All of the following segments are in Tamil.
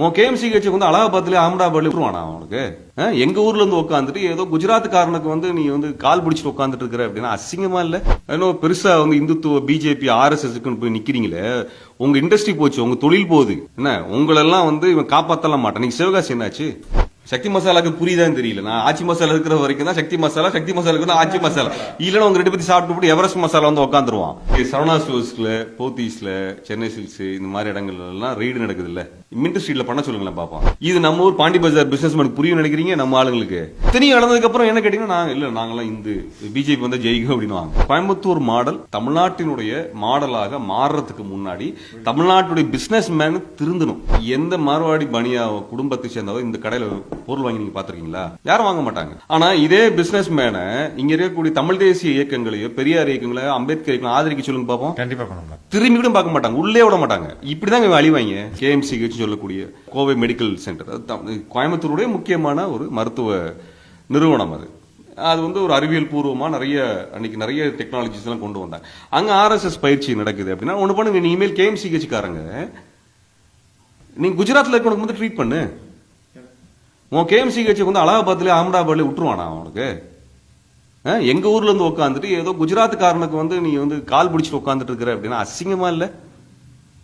உன் கேஎம்சிஹெச் வந்து அலகாபாத்ல அகமதாபாத்ல விட்டுருவானா அவனுக்கு? எங்க ஊர்ல இருந்து உட்காந்துட்டு ஏதோ குஜராத்காரனுக்கு வந்து நீ வந்து கால் பிடிச்சிட்டு உட்காந்துட்டு இருக்கிற அப்படின்னா அசிங்கமா இல்ல? இன்னும் பெருசா வந்து இந்துத்துவ பிஜேபி ஆர்எஸ்எஸ்க்குன்னு போய் நிக்கிறீங்களே. உங்க இண்டஸ்ட்ரி போச்சு உங்க தொழில் போகுது. என்ன உங்களெல்லாம் வந்து இவன் காப்பாத்தலாம் மாட்டான். நீங்க சிவகாசி என்னாச்சு? சக்தி மசாலாக்கு புரியுதான்னு தெரியல. நான் ஆச்சி மசாலா இருக்கிற வரைக்கும் தான் சக்தி மசாலா சக்தி மசாலாக்கு தான் ஆச்சி மசாலா. இல்லைன்னா உங்க ரெண்டு பத்தி சாப்பிட்டு போட்டு எவரெஸ்ட் மசாலா வந்து உட்காந்துருவான் சரவணா ஸ்டோர்ஸ்ல போத்தீஸ்ல சென்னை சில்ஸ் இந்த மாதிரி இடங்கள்லாம் ரெய்டு நடக்குது இல்லை மின்ட் ஸ்ட்ரீட்ல பண்ண சொல்லுங்களேன் பாப்போம். இது நம்ம ஊர் பாண்டி பஜார் பிசினஸ் மேனுக்கு புரியும் நினைக்கிறீங்க? நம்ம ஆளுங்களுக்கு. இத்தனையும் நடந்ததுக்கு அப்புறம் என்ன கேட்டீங்கன்னா நாங்க இல்ல நாங்கெல்லாம் இந்து பிஜேபி வந்து ஜெயிக்கும் அப்படின்னு கோயம்புத்தூர் மாடல் தமிழ்நாட்டினுடைய மாடலாக மாறுறதுக்கு முன்னாடி தமிழ்நாட்டுடைய பிசினஸ் மேன் திருந்தணும். எந்த மார்வாடி பனியா குடும்பத்தை சேர்ந்தவோ இந்த கடையில பொருள் வாங்கி நீங்க பாத்திருக்கீங்களா யாரும் வாங்க மாட்டாங்க. ஆனா இதே பிசினஸ் மேனை இங்க இருக்கக்கூடிய தமிழ் தேசிய இயக்கங்களையோ பெரியார் இயக்கங்களையோ அம்பேத்கர் இயக்கங்களோ ஆதரிக்க சொல்லுங்க பாப்போம். கண்டிப்பா திரும்பி கூட பார்க்க மாட்டாங்க. உள்ளே விட மாட்டாங்க. இப்படிதான் இவங்க அழிவாங்க. கேஎம்சிஹெச் சொல்லக்கூடிய கோவை மெடிக்கல் சென்டர். அது கோயம்புத்தூருடைய முக்கியமான ஒரு மருத்துவ நிறுவனம் அது. அது வந்து ஒரு அறிவியல் பூர்வமாக நிறைய அன்னைக்கு நிறைய டெக்னாலஜிஸ் எல்லாம் கொண்டு வந்தாங்க. அங்கே ஆர்எஸ்எஸ் பயிற்சி நடக்குது அப்படின்னா ஒன்று பண்ணு நீ இனிமேல் கேஎம்சிஹெச்காரங்க நீ குஜராத்தில் இருக்கவனுக்கு வந்து ட்ரீட் பண்ணு. உன் கேஎம்சிஹெச் வந்து அலகாபாத்லேயே அகமதாபாத்லேயே விட்டுருவானா அவனுக்கு? ஆ? ஊர்லேருந்து உட்காந்துட்டு ஏதோ குஜராத்துக்காரனுக்கு வந்து நீ வந்து கால் பிடிச்சிட்டு உட்காந்துட்டு இருக்கிற அப்படின்னா அசிங்கமாக இல்லை?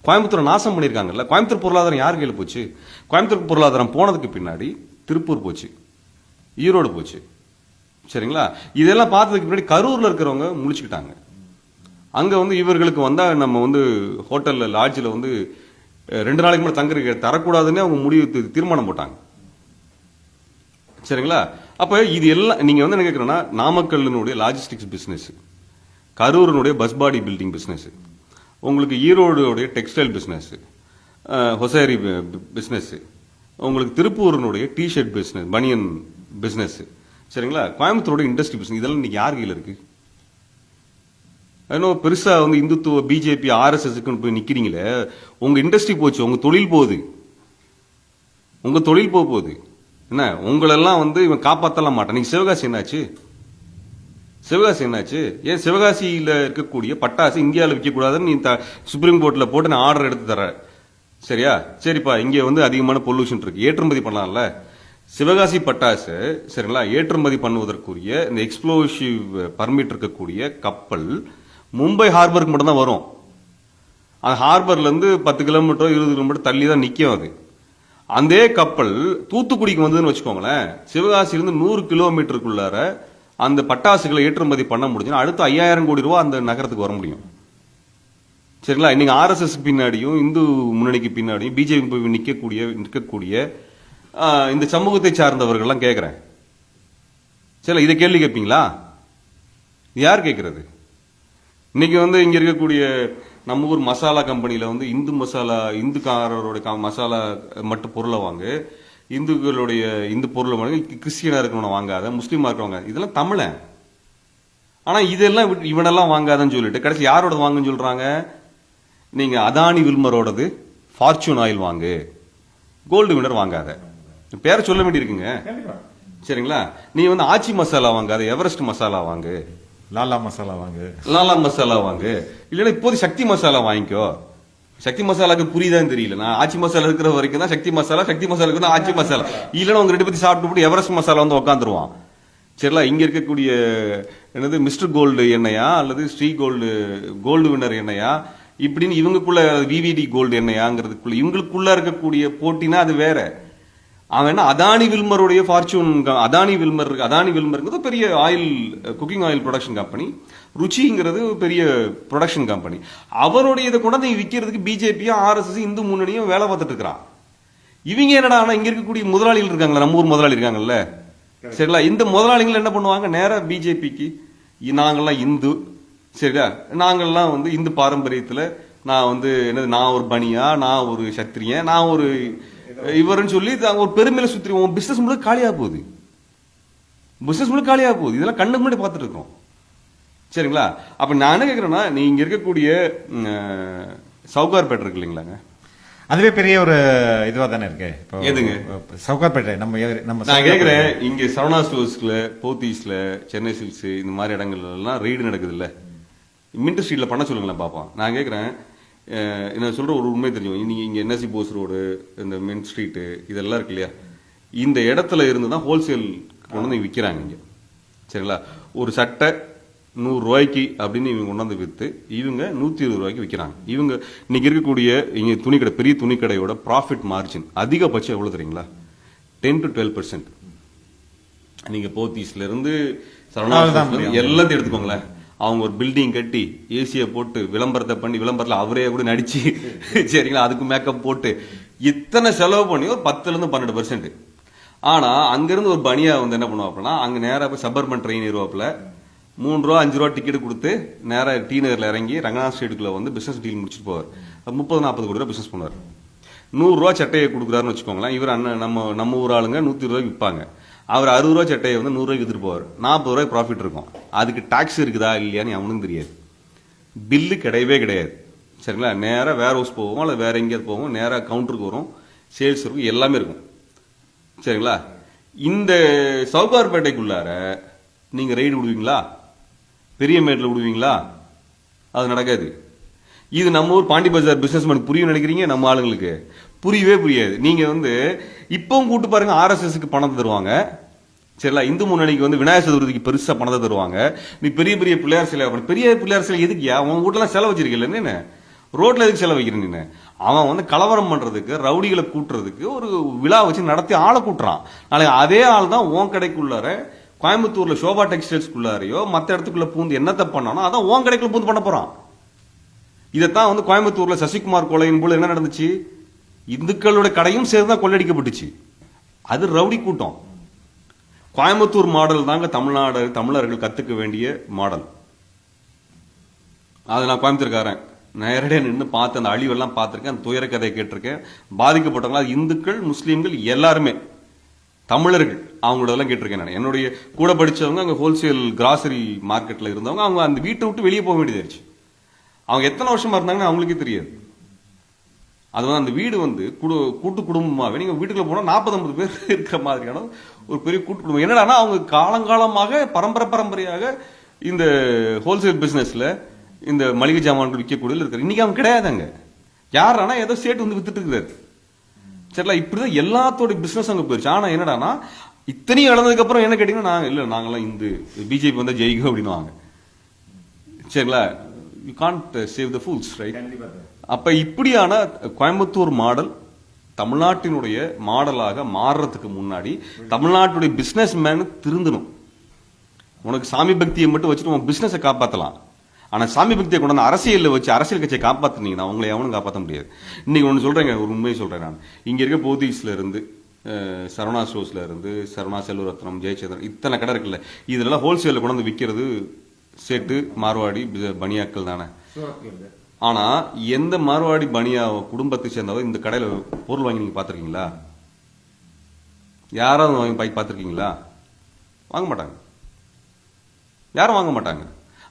கோயம்புத்தூர் நாசம் பண்ணியிருக்காங்கல்ல கோயம்புத்தூர் பொருளாதாரம் யார் கையில் போச்சு? கோயம்புத்தூர் பொருளாதாரம் போனதுக்கு பின்னாடி திருப்பூர் போச்சு ஈரோடு போச்சு. சரிங்களா? இதெல்லாம் பார்த்ததுக்கு பின்னாடி கரூரில் இருக்கிறவங்க முழிச்சுக்கிட்டாங்க. அங்கே வந்து இவர்களுக்கு வந்தால் நம்ம வந்து ஹோட்டலில் லாட்ஜில் வந்து ரெண்டு நாளைக்கு மேலே தங்குறதுக்கு தரக்கூடாதுன்னு அவங்க முடிவு தீர்மானம் போட்டாங்க. சரிங்களா? அப்போ இது எல்லாம் நீங்கள் வந்து என்ன கேட்குறேன்னா நாமக்கல்லினுடைய லாஜிஸ்டிக்ஸ் பிஸ்னஸ் கரூரினுடைய பஸ் பாடி பில்டிங் பிஸ்னஸ் உங்களுக்கு ஈரோடுடைய டெக்ஸ்டைல் பிஸ்னஸ்ஸு ஹொசேரி பிஸ்னஸ்ஸு உங்களுக்கு திருப்பூரினுடைய டிஷர்ட் பிஸ்னஸ் பனியன் பிஸ்னஸ்ஸு சரிங்களா? கோயம்புத்தூரோட இண்டஸ்ட்ரி பிஸ்னஸ் இதெல்லாம் இன்னைக்கு யார் கையில் இருக்குது ஏன்னோ பெருசாக வந்து இந்துத்துவ பிஜேபி ஆர்எஸ்எஸ்க்குன்னு போய் நிற்கிறீங்களே உங்கள் இண்டஸ்ட்ரி போச்சு உங்கள் தொழில் போகுது. உங்கள் தொழில் போக போகுது. என்ன? உங்களெல்லாம் வந்து இவன் காப்பாற்றலாம் மாட்டான். நீங்கள் சிவகாசி என்னாச்சு? சிவகாசி என்னாச்சு? ஏன் சிவகாசியில் இருக்கக்கூடிய பட்டாசு இந்தியாவில் விற்கக்கூடாதுன்னு நீ த- சுப்ரீம் கோர்ட்டில் போட்டு நான் ஆர்டர் எடுத்து தரேன் சரியா? சரிப்பா இங்கே வந்து அதிகமான பொல்யூஷன் இருக்குது ஏற்றுமதி பண்ணலாம்ல. சிவகாசி பட்டாசு சரிங்களா? ஏற்றுமதி பண்ணுவதற்குரிய இந்த எக்ஸ்ப்ளோசிவ் பர்மிட் இருக்கக்கூடிய கப்பல் மும்பை ஹார்பருக்கு மட்டும்தான் வரும். அது ஹார்பர்லேருந்து பத்து கிலோமீட்டரோ இருபது கிலோமீட்டர் தள்ளி தான் நிற்கும் அது அந்த கப்பல் தூத்துக்குடிக்கு வந்ததுன்னு வச்சுக்கோங்களேன். சிவகாசியிலேருந்து நூறு கிலோமீட்டருக்குள்ளார அந்த பட்டாசுகளை ஏற்றுமதி பண்ண முடிஞ்சுன்னா அடுத்து ஐயாயிரம் கோடி ரூபா அந்த நகரத்துக்கு வர முடியும். சரிங்களா? இன்னைக்கு ஆர்எஸ்எஸ் பின்னாடியும் இந்து முன்னணிக்கு பின்னாடியும் பிஜேபி போய் நிற்கக்கூடிய நிற்கக்கூடிய இந்த சமூகத்தை சார்ந்தவர்கள்லாம் கேட்குறேன் சரி இதை கேள்வி கேட்பீங்களா யார் கேட்கறது இன்னைக்கு வந்து இங்கே இருக்கக்கூடிய நம்ம ஊர் மசாலா கம்பெனியில் வந்து இந்து மசாலா இந்துக்காரரோட க- மசாலா மட்டும் பொருளை வாங்கு இந்துக்களுடைய இந்து பொருளை வாங்க கிறிஸ்டியனா இருக்கிறவன வாங்காத முஸ்லீமா இருக்கிறவங்க இதெல்லாம் தமிழன் ஆனா இதெல்லாம் இவனெல்லாம் வாங்காதன்னு சொல்லிட்டு கடைசி யாரோட வாங்குன்னு சொல்றாங்க? நீங்க அதானி வில்மரோடது ஃபார்ச்சூன் ஆயில் வாங்கு. கோல்டு வினர் வாங்காத. பேரை சொல்ல வேண்டியிருக்குங்க. சரிங்களா? நீ வந்து ஆச்சி மசாலா வாங்காத எவரெஸ்ட் மசாலா வாங்கு. லாலா மசாலா வாங்கு. லாலா மசாலா வாங்கு. இல்லைன்னா இப்போது சக்தி மசாலா வாங்கிக்கோ. சக்தி மசாலாக்கு புரியுதான்னு தெரியல. நான் ஆச்சி மசாலா இருக்கிற வரைக்கும் தான் சக்தி மசாலா சக்தி மசாலாக்கு தான் ஆச்சி மசாலா. இல்லைன்னா உங்க ரெண்டு பத்தி சாப்பிட்டு போட்டு எவரெஸ்ட் மசாலா வந்து உட்காந்துருவான் சரிங்களா? இங்க இருக்கக்கூடிய என்னது மிஸ்டர் கோல்டு எண்ணெயா அல்லது ஸ்ரீ கோல்டு கோல்டு வின்னர் எண்ணெயா இப்படின்னு இவங்களுக்குள்ள விவிடி கோல்டு எண்ணெயாங்கிறதுக்குள்ள இவங்களுக்குள்ள இருக்கக்கூடிய போட்டினா அது வேற. அவன் என்ன அதானி வில்மருடைய ஃபார்ச்சூன் அதானி வில்மர் அதானி வில்மருங்கிறது பெரிய oil cooking oil production company ருச்சிங்கிறது பெரிய ப்ரொடக்ஷன் கம்பெனி அவருடைய இதை கொண்டாந்து விற்கிறதுக்கு பிஜேபியும் ஆர்எஸ்எஸ் இந்து முன்னணியும் வேலை பார்த்துட்டு இருக்கிறான் இவங்க என்னடா ஆனா இங்க இருக்கக்கூடிய முதலாளிகள் இருக்காங்களா நம்ம ஊர் முதலாளி இருக்காங்கல்ல. சரிங்களா? இந்த முதலாளிகள் என்ன பண்ணுவாங்க? நேரா பிஜேபிக்கு நாங்கெல்லாம் இந்து சரிங்களா? நாங்கெல்லாம் வந்து இந்து பாரம்பரியத்துல நான் வந்து என்னது நான் ஒரு பனியா நான் ஒரு சத்திரியன் நான் ஒரு இவருன்னு சொல்லி ஒரு பெருமையில சுத்தி உன் பிசினஸ் முழுக்க காலியா போகுது. பிசினஸ் முழுக்க காலியா போகுது. இதெல்லாம் கண்ணுக்கு முன்னாடி பார்த்துட்டு இருக்கோம். சரிங்களா? அப்ப நான் என்ன கேக்குறேன்னா நீ இங்க இருக்கக்கூடிய சவுகார்பேட்டை இருக்கு இல்லைங்களாங்க? அதுவே பெரிய ஒரு இதுவா தானே இருக்கு. எதுங்க? சவுகார்பேட்டை நம்ம நம்ம நான் கேக்குறேன் இங்க சரவணா ஸ்டோர்ஸ்ல போத்தீஸ்ல சென்னை சில்க்ஸ் இந்த மாதிரி இடங்கள்ல எல்லாம் ரெய்டு நடக்குது இல்ல மின்ட் ஸ்ட்ரீட்ல பண்ண சொல்லுங்களேன் பாப்போம். நான் கேக்குறேன் அஹ், நான் சொல்ற ஒரு உண்மை தெரியும். நீங்க இங்க என்எஸ்சி போஸ் ரோடு இந்த மென் ஸ்ட்ரீட்டு இதெல்லாம் இருக்கு இல்லையா? இந்த இடத்துல இருந்து தான் ஹோல்சேல் கொண்டு வந்து விற்கிறாங்க இங்க. சரிங்களா? ஒரு சட்டை நூறு ரூபாய்க்கு அப்படின்னு இவங்க கொண்டாந்து விற்று இவங்க நூற்றி இருபது ரூபாய்க்கு விற்கிறாங்க இவங்க இன்னைக்கு இருக்கக்கூடிய இங்க துணிக்கடை பெரிய துணிக்கடையோட ப்ராஃபிட் மார்ஜின் அதிகபட்சம் எவ்வளவு தெரியுங்களா? டென் டு டுவெல் பர்சன்ட் நீங்க போத்தீஸ்ல இருந்து சரவணா அவ்வளவுதான். ஸ்டோர்ஸ்ல இருந்து எல்லாத்தையும் எடுத்துக்கோங்களேன். அவங்க ஒரு பில்டிங் கட்டி ஏசியை போட்டு விளம்பரத்தை பண்ணி விளம்பரத்துல அவரே கூட நடிச்சு சரிங்களா அதுக்கு மேக்கப் போட்டு இத்தனை செலவு பண்ணி ஒரு பத்துல இருந்து பன்னெண்டு பர்சன்ட் ஆனா அங்கிருந்து ஒரு பனியா வந்து என்ன பண்ணுவாப்புனா அங்க நேரா போய் சபர்பன் ட்ரெயின் ஏறுவாப்புல. மூணு ரூபா அஞ்சு ரூபா டிக்கெட் கொடுத்து நேராக டி நகரில் இறங்கி ரங்கநாத் ஸ்ட்ரீட்டுக்குள்ள வந்து பிஸ்னஸ் டீல் முடிச்சுட்டு போவார். முப்பது நாற்பது கோடி ரூபா பிசினஸ் பண்ணுவார். நூறுரூவா சட்டையை கொடுக்குறாருன்னு வச்சுக்கோங்களேன். இவர் அண்ணன் நம்ம நம்ம ஊர் ஆளுங்க நூற்றி ரூபாய்க்கு விற்பாங்க அவர் அறுபது ரூபா சட்டையை வந்து நூறுரூவாய்க்கு விற்றுட்டு போவார். நாற்பது ரூபாய் ப்ராஃபிட் இருக்கும். அதுக்கு டாக்ஸ் இருக்குதா இல்லையான்னு அவனுக்கும் தெரியாது. பில்லு கிடையவே கிடையாது. சரிங்களா? நேராக வேர் ஹவுஸ் போவோம் இல்லை வேறு எங்கேயாவது போவோம். நேராக கவுண்டருக்கு வரும் சேல்ஸ் இருக்கும் எல்லாமே இருக்கும். சரிங்களா? இந்த சவுகார்பேட்டைக்குள்ளார நீங்கள் ரைடு விடுவீங்களா பெரிய மேட்டில் விடுவீங்களா? அது நடக்காது. இது நம்ம ஊர் பாண்டி பஜார் பிஸ்னஸ்மேன் புரியும் நினைக்கிறீங்க? நம்ம ஆளுங்களுக்கு. புரியவே புரியாது. நீங்கள் வந்து இப்போவும் கூட்டு பாருங்க ஆர்எஸ்எஸ்க்கு பணத்தை தருவாங்க. சரிங்களா? இந்து முன்னணிக்கு வந்து விநாயகர் சதுர்த்திக்கு பெருசாக பணத்தை தருவாங்க. நீ பெரிய பெரிய பிள்ளையார் சிலை அப்படி பெரிய பிள்ளையார் சிலை எதுக்குயா உன் வீட்டெல்லாம் செலவு வச்சிருக்கல என்ன? ரோட்டில் எதுக்கு செலவு வைக்கிற நீ அவன் வந்து கலவரம் பண்ணுறதுக்கு ரவுடிகளை கூட்டுறதுக்கு ஒரு விழா வச்சு நடத்தி ஆளை கூட்டுறான். நாளைக்கு அதே ஆள் தான் உன் கடைக்குள்ளார கோயம்புத்தூர்ல சோபா டெக்ஸ்டைல்ஸ்குள்ளாரையோ மற்ற இடத்துக்குள்ள பூந்து என்னத்தை பண்ணானோ அதான் ஓன் கடைக்குள்ள பூந்து பண்ண போறான். இதைத்தான் வந்து கோயம்புத்தூர்ல சசிகுமார் கொலையின் போல என்ன நடந்துச்சு? இந்துக்களோட கடையும் சேர்ந்து தான் கொள்ளடிக்கப்பட்டுச்சு. அது ரவுடி கூட்டம். கோயம்புத்தூர் மாடல் தாங்க தமிழ்நாடு தமிழர்கள் கற்றுக்க வேண்டிய மாடல். அதை நான் கோயம்புத்தூர்காரன். நேரடியாக நின்று பார்த்து அந்த அழிவெல்லாம் பார்த்துருக்கேன் அந்த துயர கதையை கேட்டிருக்கேன். பாதிக்கப்பட்டவங்களா இந்துக்கள் முஸ்லீம்கள் எல்லாருமே. தமிழர்கள் அவங்களோடலாம் கேட்டிருக்கேன் நான். என்னுடைய கூட படிச்சவங்க அங்கே ஹோல்சேல் கிராசரி மார்க்கெட்டில் இருந்தவங்க அவங்க அந்த வீட்டை விட்டு வெளியே போக வேண்டியதாயிருச்சு அவங்க எத்தனை வருஷமாக இருந்தாங்கன்னு அவங்களுக்கே தெரியாது. அது வந்து அந்த வீடு வந்து குடு கூட்டு குடும்பமாகவே நீங்கள் வீட்டுக்குள்ள போனால் நாற்பது ஐம்பது பேர் இருக்கிற மாதிரியான ஒரு பெரிய கூட்டு குடும்பம். என்னடான்னா அவங்க காலங்காலமாக பரம்பரை பரம்பரையாக இந்த ஹோல்சேல் பிஸ்னஸில் இந்த மளிகை ஜாமான்கள் விற்கக்கூடியதில் இருக்கிற இன்றைக்கி அவங்க கிடையாதுங்க. யார் ஆனா ஏதோ சேட்டு வந்து வித்துட்டு இருக்கிறாரு சரிங்களா இப்படிதான் எல்லாத்தோட பிசினஸ் அங்க போயிருச்சு. ஆனா என்னடான்னா இத்தனையும் இழந்ததுக்கு அப்புறம் என்ன கேட்டீங்கன்னா நாங்க இல்ல நாங்கெல்லாம் இந்து பிஜேபி வந்தா ஜெயிக்கும் அப்படின்னுவாங்க. சரிங்களா you can't save the fools right அப்ப இப்படியான கோயம்புத்தூர் மாடல் தமிழ்நாட்டினுடைய மாடலாக மாறுறதுக்கு முன்னாடி தமிழ்நாட்டுடைய பிசினஸ் மேன் திருந்தணும். உனக்கு சாமி பக்தியை மட்டும் வச்சுட்டு உன் பிசினஸை காப்பாத்தலாம். ஆனா சாமி பக்தியை கொண்டு வந்து வச்சு அரசியல் கட்சியை காப்பாற்றினீங்கன்னா உங்களை எவனும் காப்பாற்ற முடியாது. இன்னைக்கு ஒன்று சொல்கிறேங்க ஒரு உண்மையை சொல்றேன் நான். இங்க இருக்க போதீஸ்ல இருந்து சரவணா ஸ்டோர்ஸில் இருந்து சரவணா செல்வரத்னம் ஜெயச்சந்திரன் இத்தனை கடை இருக்குல்ல இதெல்லாம் ஹோல்சேல்ல கொண்டு வந்து விற்கிறது சேட்டு மார்வாடி பனியாக்கள் தானே. ஆனா எந்த மார்வாடி பனியா குடும்பத்தை சேர்ந்தவங்க இந்த கடையில பொருள் வாங்கி நீங்க பார்த்துருக்கீங்களா யாராவது வாங்கி பாய் பார்த்துருக்கீங்களா வாங்க மாட்டாங்க. யாரும் வாங்க மாட்டாங்க.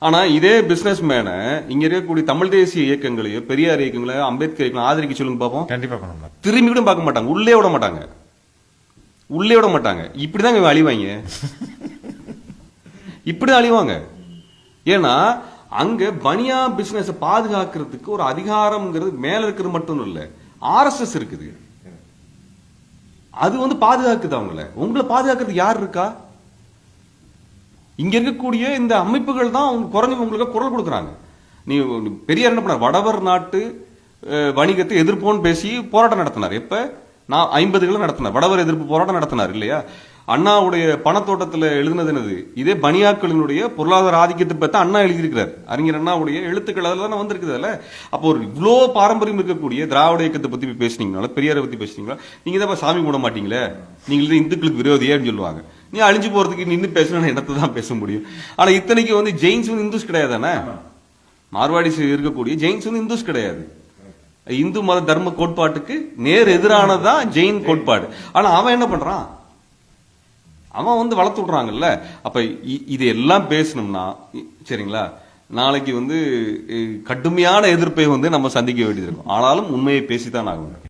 ஆனா இதே பிசினஸ் மேனை இங்க இருக்கக்கூடிய தமிழ் தேசிய இயக்கங்களையோ பெரியார் இயக்கங்களையோ அம்பேத்கர் இயக்கங்களையோ ஆதரிக்க சொல்லுங்க பாப்போம். கண்டிப்பா பண்ணணும் திரும்பி கூட பார்க்க மாட்டாங்க. உள்ளே விட மாட்டாங்க. உள்ளே விட மாட்டாங்க. இப்படிதாங்க இவங்க அழிவாங்க. இப்படிதான் அழிவாங்க. ஏன்னா அங்க பனியா பிசினஸ் பாதுகாக்கிறதுக்கு ஒரு அதிகாரம்ங்கிறது மேல இருக்கிறது மட்டும் இல்ல ஆர்எஸ்எஸ் இருக்குது. அது வந்து பாதுகாக்குது அவங்கள. உங்களை பாதுகாக்கிறதுக்கு யார் இருக்கா? இங்கே இருக்கக்கூடிய இந்த அமைப்புகள் தான் அவங்க குறைஞ்ச உங்களுக்கு குரல் கொடுக்குறாங்க. நீ பெரியார் என்ன பண்ணார்? வடவர் நாட்டு வணிகத்தை எதிர்ப்போன்னு பேசி போராட்டம் நடத்தினார். எப்போ? நான் ஐம்பதுகளை நடத்தினார். வடவர் எதிர்ப்பு போராட்டம் நடத்தினார் இல்லையா? அண்ணாவுடைய பணத்தோட்டத்தில் எழுதினது என்னது? இதே பனியாக்களினுடைய பொருளாதார ஆதிக்கத்தை பற்றி அண்ணா எழுதியிருக்கிறார். அறிஞர் அண்ணாவுடைய எழுத்துக்கள் அதில் தானே வந்திருக்குதுல்ல அப்போ ஒரு இவ்வளோ பாரம்பரியம் இருக்கக்கூடிய திராவிட இயக்கத்தை பற்றி பேசுனீங்கனால பேசுனீங்களா பெரியாரை பற்றி பேசுனீங்களா நீங்கள் தான் சாமி கும்பிட மாட்டீங்களே? நீங்கள் இந்துக்களுக்கு விரோதியேன்னு சொல்லுவாங்க. நீ அழிஞ்சு போறதுக்கு நின்று பேசணும்னு என்னத்தை தான் பேச முடியும்? ஆனா இத்தனைக்கு வந்து ஜெயின்ஸ் வந்து இந்துஸ் கிடையாதானே? மார்வாடிஸ் இருக்கக்கூடிய ஜெயின்ஸ் வந்து இந்துஸ் கிடையாது. இந்து மத தர்ம கோட்பாட்டுக்கு நேர் எதிரானதான் ஜெயின் கோட்பாடு. ஆனா அவன் என்ன பண்றான்? அவன் வந்து வளர்த்து விடுறாங்கல்ல. அப்ப இது எல்லாம் பேசணும்னா சரிங்களா? நாளைக்கு வந்து கடுமையான எதிர்ப்பை வந்து நம்ம சந்திக்க வேண்டியது இருக்கும். ஆனாலும் உண்மையை பேசித்தான் ஆகணும்.